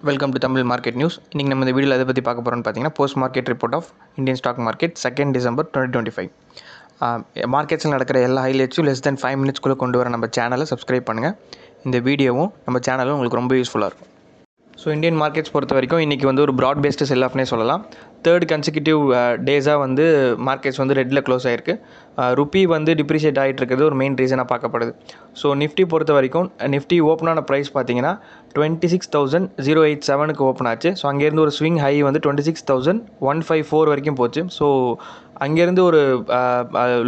Welcome to Tamil market news இன்றைக்கி நம்ம இந்த வீடியோவில் எதை பற்றி பார்க்க போகிறோம்னு பார்த்தீங்கன்னா post market report of Indian stock market second December twenty twenty five மார்க்கெட்ஸில் நடக்கிற எல்லா ஹைலைட்ஸும் லெஸ் தென் ஃபைவ் மினிட்ஸ்க்குள்ளே கொண்டு வர நம்ம சேனலை சப்ஸ்கிரைப் பண்ணுங்கள் இந்த வீடியோவும் நம்ம சேனலும் உங்களுக்கு ரொம்ப யூஸ்ஃபுல்லாக இருக்கும். ஸோ இந்தியன் மார்க்கெட்ஸ் பொறுத்த வரைக்கும் இன்றைக்கி வந்து ஒரு ப்ராட் பேஸ்டு செல் ஆஃப்னே சொல்லலாம் தேர்ட் கன்சிக்யூட்டிவ் டேஸாக வந்து மார்க்கெட்ஸ் வந்து ரெட்டில் க்ளோஸ் ஆகிருக்கு ருப்பி வந்து டிப்ரிஷியேட் ஆகிட்டு இருக்கிறது ஒரு மெயின் ரீசனாக பார்க்கப்படுது. ஸோ நிஃப்டி பொறுத்த வரைக்கும் நிஃப்டி ஓப்பனான ப்ரைஸ் பார்த்தீங்கன்னா twenty six thousand zero eight செவனுக்கு ஓப்பன் ஆச்சு. ஸோ அங்கேருந்து ஒரு ஸ்விங் ஹை வந்து twenty six thousand one five four வரைக்கும் போச்சு. ஸோ அங்கேருந்து ஒரு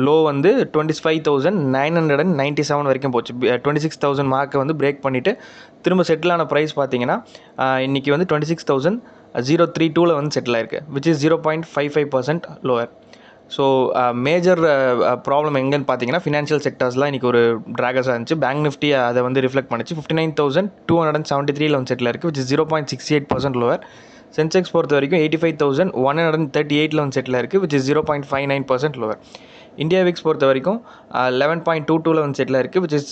லோ வந்து twenty five thousand nine hundred and ninety seven வரைக்கும் போச்சு. டுவெண்ட்டி சிக்ஸ் தௌசண்ட் மார்க்கை வந்து பிரேக் பண்ணிவிட்டு திரும்ப செட்டில் ஆன ப்ரைஸ் பார்த்தீங்கன்னா இன்றைக்கி வந்து twenty six thousand zero three டூவில் வந்து செட்டில் ஆயிருக்கு which is zero point five five percent lower so major problem எங்கன்னு பார்த்தீங்கன்னா ஃபினான்ஷியல் செக்டர்ஸ்லாம் இன்றைக்கி ஒரு ட்ராகஸாக இருந்துச்சு. பேங்க் நிஃப்டி அதை வந்து ரிஃப்ளெக்ட் பண்ணிச்சு. Fifty nine thousand two hundred and seventy த்ரீல வந்து செட்டில் இருக்குது which is zero point six eight percent lower Sensex பொறுத்த வரைக்கும் eighty five thousand one hundred and thirty எயிட்டில் வந்து செட்டில் இருக்குது which is zero point five nine percent lower India VIX பொறுத்த வரைக்கும் லெவன் பாயிண்ட் டூ டூவில் வந்து செட்டில் இருக்குது which is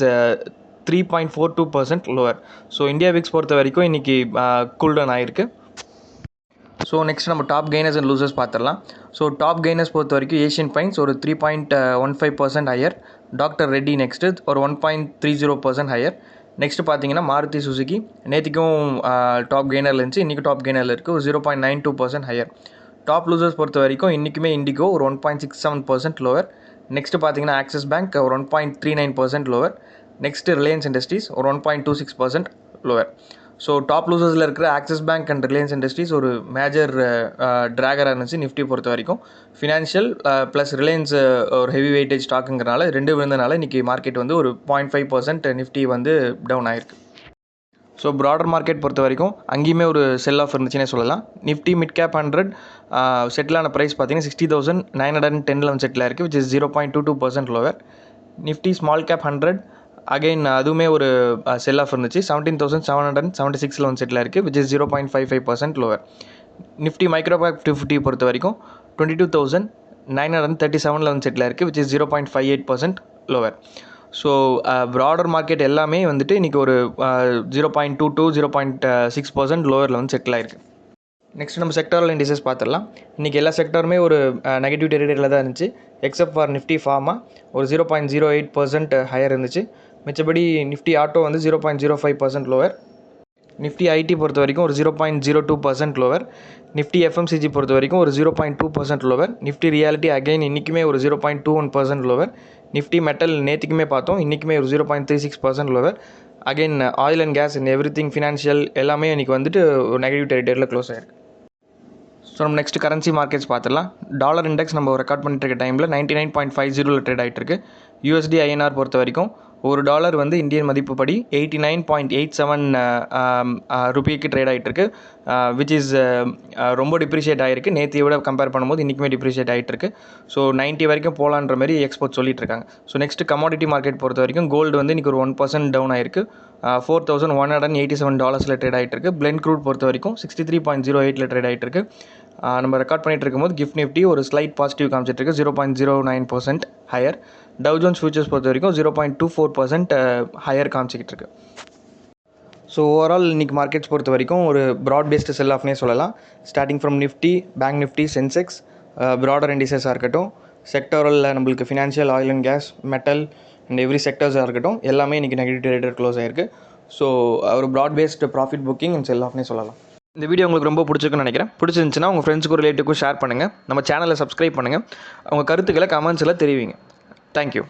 three point four two percent lower so India VIX பொறுத்த வரைக்கும் இன்றைக்கி கூல்டவுன் ஆகிருக்கு ஸோ நெக்ஸ்ட் நம்ம டாப் கெய்னர்ஸ் அண்ட் லூசர்ஸ் பார்த்துடலாம் ஸோ டாப் கெய்னர்ஸ் பொறுத்த வரைக்கும் ஏஷியன் பைன்ஸ் ஒரு three point one five percent higher doctor Reddy next ஒரு one point three zero percent higher next பார்த்தீங்கன்னா மாருதி சுசுகி நேற்றுக்கும் டாப் கெய்னரில் இருந்துச்சு. இன்றைக்கும் டாப் கெய்னரில் இருக்குது ஒரு zero point nine two percent higher top losers பொறுத்த வரைக்கும் இன்றைக்குமே இண்டிகோ ஒரு one point six seven percent lower next பார்த்தீங்கன்னா ஆக்சிஸ் பேங்க் ஒரு one point three nine percent lower next Reliance Industries ஒரு one point two six percent lower so top லூசர்ஸில் இருக்கிற Axis Bank and Reliance Industries ஒரு major ட்ராகராக uh, இருந்துச்சு Nifty பொறுத்த வரைக்கும். Financial plus Reliance ஒரு ஹெவி வெயிட்டேஜ் ஸ்டாக்குங்கிறனால ரெண்டு விழுந்தனால இன்றைக்கி மார்க்கெட் வந்து ஒரு பாயிண்ட் ஃபைவ் பர்சன்ட் நிஃப்டி வந்து டவுன் ஆகிருக்கு ஸோ ப்ராடர் மார்க்கெட் பொறுத்த வரைக்கும் அங்கேயுமே ஒரு செல் ஆஃப் இருந்துச்சுன்னே சொல்லலாம். நிஃப்டி மிட் கேப் ஹண்ட்ரட் செட்டிலான ப்ரைஸ் பார்த்தீங்கன்னா sixty thousand nine hundred and ten eleven settle இருக்குது which is zero point two two percent lower Nifty small cap hundred again அதுவுமே ஒரு செல் ஆஃப் இருந்துச்சு. Seventeen thousand seven hundred seventy சிக்ஸில் வந்து settle இருக்குது which is zero point five five percent lower Nifty மைக்ரோபேக் பேக் fifty பொறுத்த வரைக்கும் twenty two thousand nine hundred thirty செவனில் வந்து செட்டில் இருக்குது which is zero point five eight percent lower so broader market எல்லாமே வந்துட்டு இன்றைக்கி ஒரு zero point two two zero point six percent லோவரில் வந்து செட்டில் ஆயிருக்கு. நெக்ஸ்ட் நம்ம செக்டரல் இண்டிசஸ் பார்த்துடலாம். இன்றைக்கி எல்லா செக்டருமே ஒரு நெகட்டிவ் டெரிட்டரியில் தான் இருந்துச்சு. எக்ஸப்ட் ஃபார் நிஃப்டி ஃபார்மா ஒரு zero point zero eight percent higher இருந்துச்சு. மிச்சபடி நிஃப்டி ஆட்டோ வந்து zero point zero five percent lower Nifty IT பொறுத்த வரைக்கும் ஒரு zero point zero two percent lower Nifty FMCG பொறுத்த வரைக்கும் ஒரு zero point two percent lower Nifty realty again இன்றைக்குமே ஒரு zero point two one percent lower Nifty metal நேற்றுக்குமே பார்த்தோம் இன்றைக்குமே ஒரு zero point three six percent lower again oil and gas and everything financial எல்லாமே இன்றைக்கி வந்துட்டு ஒரு நெகட்டிவ் டெரிட்டரியில் க்ளோஸ் ஆயிருக்கு. ஸோ நம்ம நெக்ஸ்ட் கரன்சி மார்க்கெட்ஸ் பார்த்துடலாம். டாலர் இண்டெக்ஸ் நம்ம ரெக்கார்ட் பண்ணிட்டு இருக்க டைமில் நைன்ட்டி நைன் பாயிண்ட் ஃபைவ் ஜீரோவில் ட்ரேட் ஆகிட்டு இருக்கு. யூஎஸ்டி ஐஎன்ஆர் பொறுத்த வரைக்கும் ஒரு டாலர் வந்து Indian மதிப்புப்படி eighty nine point eight seven ருபிக்கு trade ஆகிட்டு இருக்கு விச் இஸ் ரொம்ப டிப்ரிஷியேட் ஆகிருக்கு நேற்றைய விட கம்பேர் பண்ணும்போது இன்றைக்குமே டிப்ரிஷியேட் ஆகிட்டு இருக்கு ஸோ நைன்ட்டி வரைக்கும் போகலான்ற மாதிரி எக்ஸ்போர்ட் சொல்லிட்டு இருக்காங்க. ஸோ நெக்ஸ்ட் கமாடிட்டி மார்க்கெட் பொறுத்த வரைக்கும் கோல்டு வந்து இன்றைக்கி ஒரு ஒன் பர்சன்ட் டவுன் ஆயிருக்கு. Four thousand one hundred and eighty seven டாலர்ஸில் trade ஆகிட்டு இருக்கு பிளெண்ட் க்ரூட் பொறுத்த வரைக்கும் சிக்ஸ்டி த்ரீ பாயிண்ட் ஜீரோ எயிட்டில் ட்ரேட் ஆகிட்டு இருக்கு நம்ம ரெக்கார்ட் பண்ணிட்டு இருக்கும்போது கிஃப்ட் நிஃப்டி ஒரு ஸ்லைட் பாசிட்டிவ் காமிச்சிட்டு இருக்கு zero point zero nine percent higher Dow Jones futures பொறுத்த வரைக்கும் zero point two four percent higher காமிச்சிக்கிட்டு இருக்கு. ஸோ ஓவரால் இன்றைக்கி மார்க்கெட்ஸ் பொறுத்த வரைக்கும் ஒரு ப்ராட் பேஸ்டு செல் ஆஃப்னே சொல்லலாம் starting from Nifty bank Nifty Sensex broader இண்டிசஸாக இருக்கட்டும் செக்டோரலில் நம்மளுக்கு financial oil and gas metal and every செக்டர்ஸாக இருக்கட்டும் எல்லாமே இன்றைக்கி நெகட்டிவ் டேரேட்டர் க்ளோஸ் ஆயிருக்கு. ஸோ ஒரு broad based profit booking and sell ஆஃப்னே சொல்லலாம். இந்த வீடியோ உங்களுக்கு ரொம்ப பிடிச்சிருக்குன்னு நினைக்கிறேன். பிடிச்சிருந்துச்சுன்னா உங்கள் ஃப்ரெண்ட்ஸுக்கும் ரிலேட்டிவ்க்கும் ஷேர் பண்ணுங்கள் நம்ம சேனலை சப்ஸ்கிரைப் பண்ணுங்கள் உங்கள் கருத்துக்களை கமெண்ட்ஸில் தெரிவிங்க. Thank you.